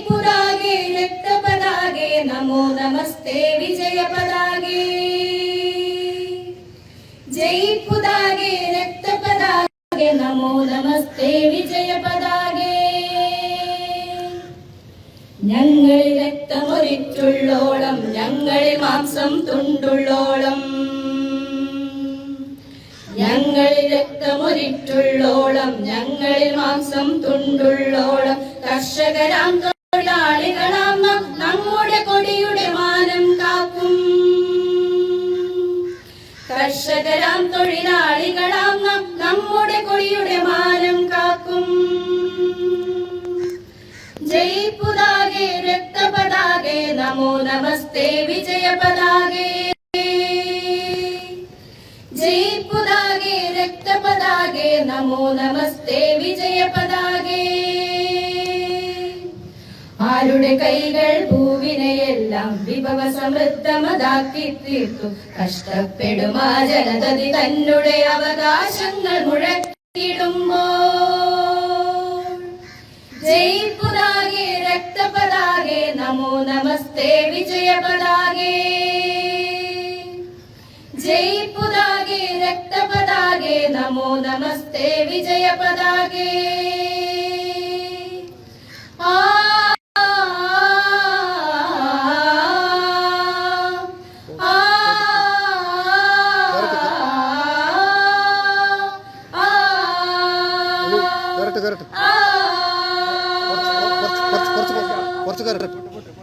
त्रिपुरागे नृत्यपदागे नमो नमस्ते विजयपदागे जयपुदागे नृत्यपदागे नमो नमस्ते विजयपदागे ഞങ്ങൾ രക്തമൊരിച്ചുള്ളോളം ഞങ്ങളിൽ മാംസം തുണ്ടുള്ളോളം. ഞങ്ങളിൽ രക്തമൊരിറ്റുള്ളോളം ഞങ്ങളിൽ മാംസം തുണ്ടുള്ളോളം. കർഷകരാം കർഷകരാം തൊഴിലാളികളാം നാം നമ്മുടെ കൊടിയുടെ മാനം കാക്കും. ജയ് പുതാകെ രക്തപതാകെ നമോ നമസ്തേ വിജയ പതാകെ ജയ് പുതാകെ രക്തപതാകെ നമോ നമസ്തേ വിജയ പതാകെ ആരുടെ കൈകൾ ഭൂവിനെയെല്ലാം വിഭവ സമൃദ്ധമതാക്കി തീർത്തു. കഷ്ടപ്പെടുമാ ജനതതി തന്നെ അവകാശങ്ങൾ മുഴക്കിടുമ്പോൾ ജയിപ്പുതാകെ പുതാകെ രക്തപതാകെ നമോ നമസ്തേ വിജയപതാകെ. ജയിപ്പുതാകെ ജയ് രക്തപതാകെ നമോ നമസ്തേ വിജയ പതാകേ കയറട്ടെ കയറട്ടെ കുറച്ച് കയറട്ടെ കുറച്ച് കയറട്ടെ